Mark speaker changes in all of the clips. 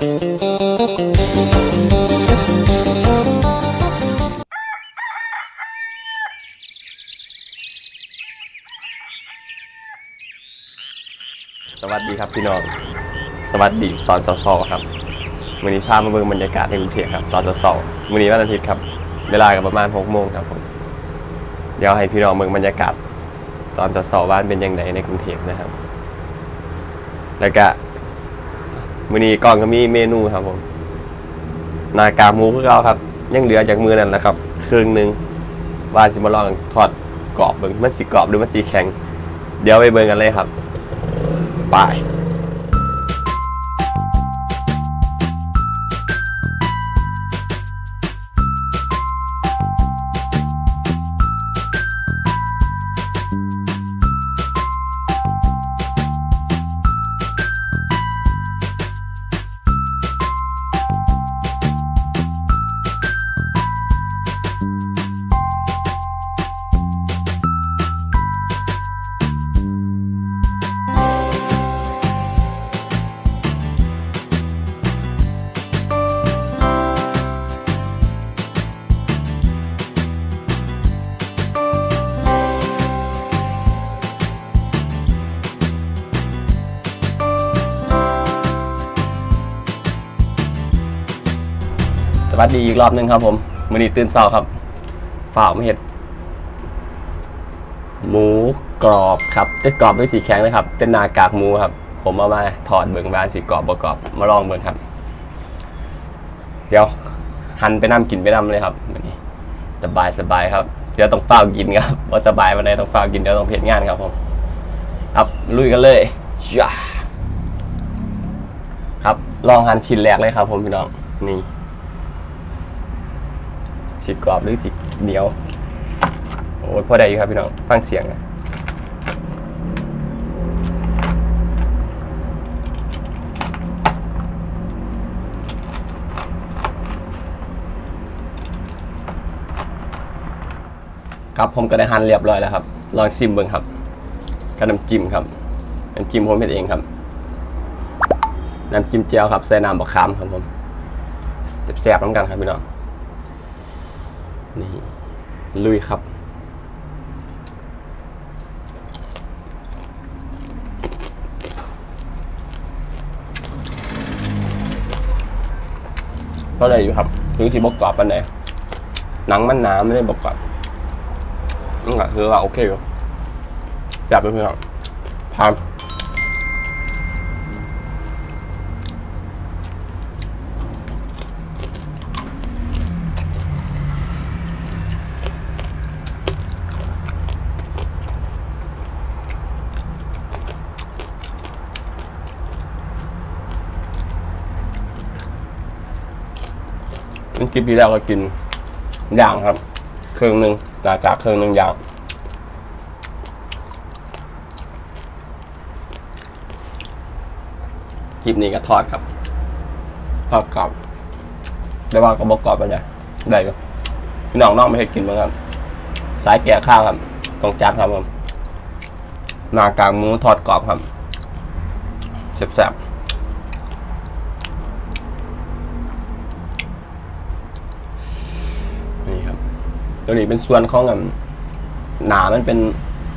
Speaker 1: สวัสดีครับพี่น้อง สวัสดีตอนเช้าๆครับวันนี้พามาเบิ่งบรรยากาศในกรุงเทพครับ ตอนเช้าๆวันนี้วันอาทิตย์ครับ เวลาก็ประมาณหกโมงครับผมเดี๋ยวให้พี่น้องเบิ่งบรรยากาศ ตอนเช้าๆว่าเป็นยังไงในกรุงเทพนะครับ แล้วก็ วันนี้ก่อนก็มีเมนูครับผมนากากหมูคือเราครับ ยังเหลือจากมือนั่นแหละครับครึ่งหนึ่งว่าสิมาลองทอดกรอบเบิ่งมันสิกรอบหรือมันสิแข็ง เดี๋ยวไปเบิ่งกันเลยครับ ไป วัสดีอีกรอบหนึ่งครับผมมือนี้ตื่นเช้าครับฝ่าวไม่เห็ด หมูกรอบครับจะกรอบด้วยสีแข็งนะครับเป็นนากากหมูครับ ผมเอามาถอดเบิ่งบานสีกรอบประกอบ มาลองเบิ่งครับ เดี๋ยวหั่นไปน้ำกินไปน้ำเลยครับวันนี้สบายสบายครับ เดี๋ยวต้องเฝ้าวกินครับว่าสบายวันไหนต้องเฝ้าวกินเดี๋ยวต้องเพจงานครับผมครับลุยกันเลยจ้าครับ ลองหั่นชิ้นแรกเลยครับ ผมพี่น้องนี่ สิกรอบหรือสิเหนียว โอ้พอได้อยู่ครับพี่น้อง ฟังเสียงอะครับผมก็ได้หั่นเรียบร้อยแล้วครับ ลองซิมเบิ่งครับกับน้ำจิ้มครับน้ำจิ้มผมเฮ็ดเองครับน้ำจิ้มเจียวครับใส่น้ำบักขามครับผมแซ่บๆน้ำกันครับพี่น้อง นี่ลุยครับ ก็เลยอยู่ครับถึงสีบกกรอบปันไหนหนังมันหนาไม่ได้บกกรอบนั่นก็คือว่าโอเคอยู่แซ่บเพื่อนๆครับทาน มันกินปีแล้วก็กินอย่างครับ เครื่องหนึ่งหลังจากเครื่องหนึ่งอย่างคลิปนี้ก็ทอดครับทอดกรอบได้ว่าก็บอกกรอบไปเลยได้ก็พี่น้องน้องไม่ให้กินเหมือนกันสายแก่ข้าวครับตรงจานครับผมหนากลางหมูทอดกรอบครับแซ่บๆ นี่ครับ ตัวนี้เป็นส่วนของอันหนามันเป็น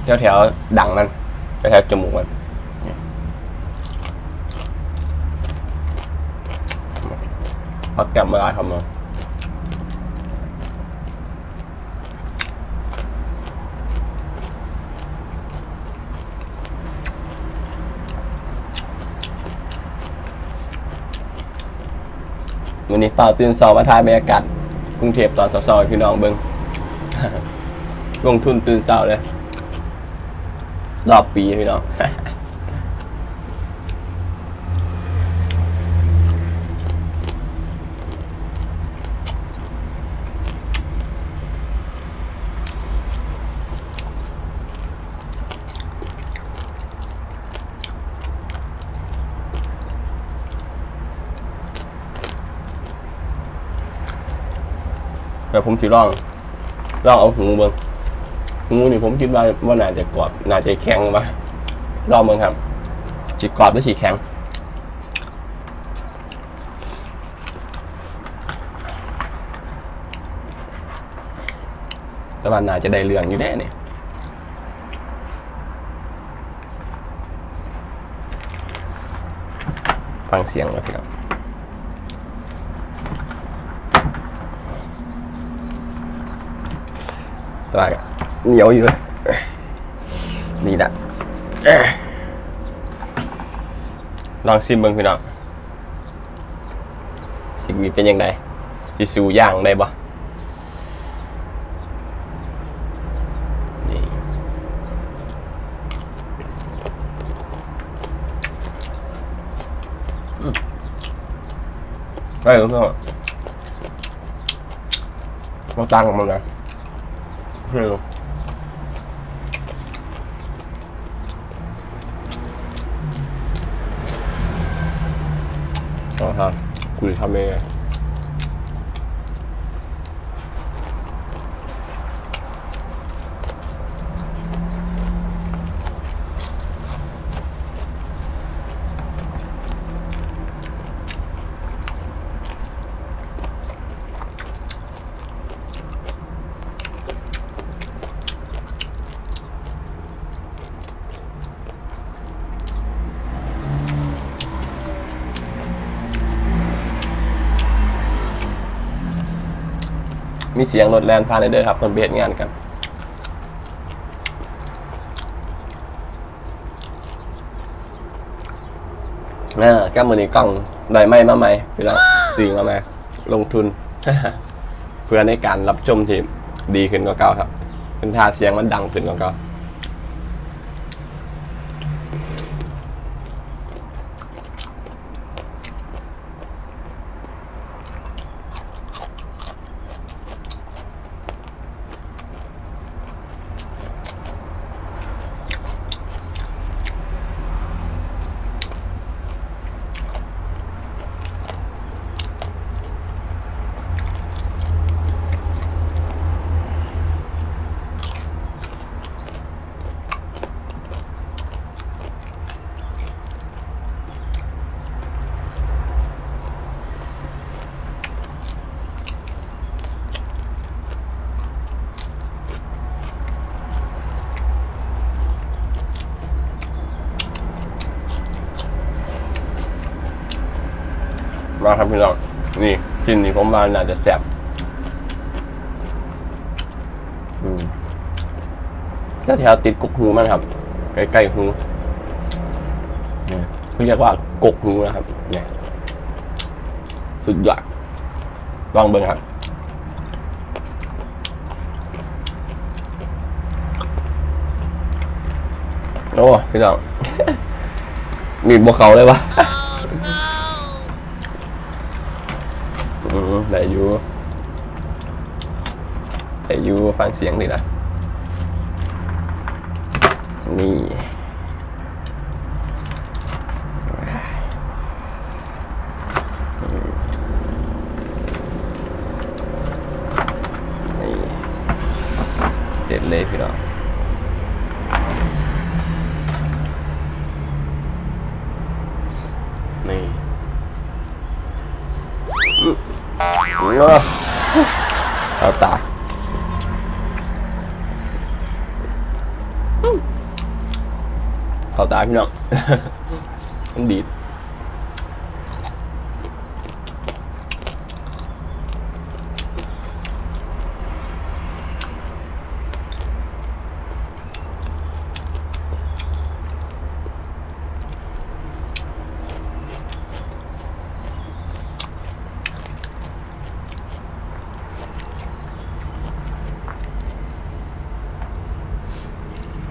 Speaker 1: แถวแถวๆดังมันแถวแถวๆจมูกมันนี่เอาแกะมาได้ครับมาวันนี้เฝ้าตื่นสอบมาทายบรรยากาศกรุงเทพตอนสอยๆพี่น้องเบิง ลงทุนตื่นเช้าเลย รอบปีพี่น้องเดี๋ยวผมสิลอง ลองเอาหูเบิ้งหูนี่ผมคิดว่าว่าน่าจะกรอบน่าจะแข็งมาลองเบิ้งครับจิกรอบหรือฉีแข็งแต่ว่าน่าจะได้เรื่องอยู่แน่เนี่ยฟังเสียงเลยวครับ ตัวเหนียวอยู่เลยนี่นะลองซิมเบิ้งพี่น้องสิ่งนี้เป็นยังไงสิสูย่างได้บ่นี่อืมได้แล้วก็มาตั้งมันนะ เร็วอ๋อครับคุยทำเอง มีเสียงรถแลนผ่านเด้อครับตอนเบสงานกันนะแก้มือนี้กล้องได้ไหมมาไหมพี่น้องสีมาไหมลงทุน เพื่อในการรับชมที่ดีขึ้นกว่าเก่าครับเป็นท่าเสียงมันดังขึ้นกว่าเก่า มาครับพี่น้องนี่ชิ้นนี้ผมว่าน่าจะแซ่บแล้วแถวติดกกหูมันครับ ใกล้ๆหูเขาเรียกว่ากกหูนะครับ เนี่ยสุดยอดลองเบิ่งครับโอ้พี่น้อง มีดบวเขาเลยวะ อืมได้อยู่ได้อยู่ฟังเสียงดีนะนี่นี่เด็ดเลยพี่น้องนี่ เนาะเอาตาเอาตาพี่น้อง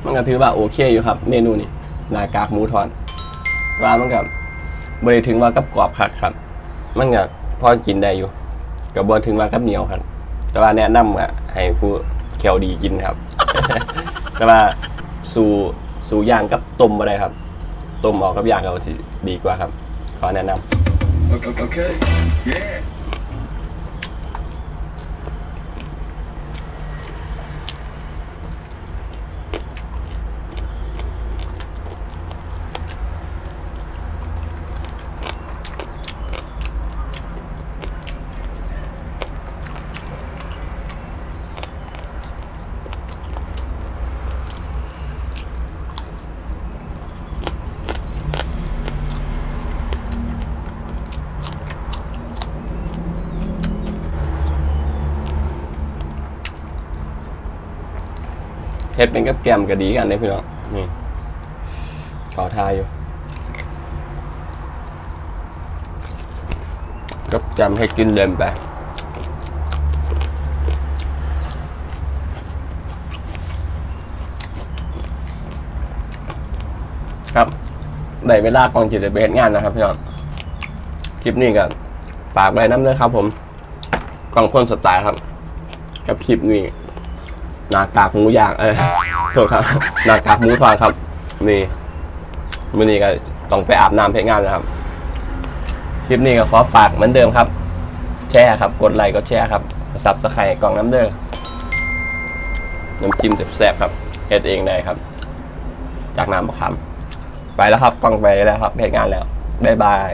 Speaker 1: มันดีดมันก็ถือว่าโอเคอยู่ครับ เมนูนี้หนากากหมูทอนว่ามันกับบริถึงว่ากับกรอบคักครับ มันก็พอกินได้อยู่กับบริถึงว่ากับเหนียวครับ แต่ว่าแนะนำอะให้ผู้แคลดีกินครับ แต่ว่าสู่สู่ย่างกับต้มอะไรครับต้มออกกับย่างเอาดีกว่าครับ ขอแนะนำ
Speaker 2: okay. Yeah.
Speaker 1: ดเป็นกับแก้มก็ดีกันเด้พี่น้องนี่ขาทายอยู่กับแกมให้กินเดิมไปครับได้เวลากองจิตเบสงานนะครับพี่น้องคลิปนี้ก็ฝากไว้น้ำเลยครับผมกองพ่นสไตล์ครับ กับคลิปนี้ นากากหมูย่างเออโทษครับนากากหมูทอดครับ นี่มื้อนี้ก็ต้องไปอาบน้ำเพลงงานแล้วครับ คลิปนี้ก็ขอฝากเหมือนเดิมครับ แชร์ครับ กดไลค์ก็แชร์ครับซับสไครต์กล่องน้ำเด้อน้ำจิ้มแซ่บๆครับเฮ็ดเองได้ครับ จากน้ำมะขามไปแล้วครับกล้องไปแล้วครับเพจงานแล้วบ๊ายบาย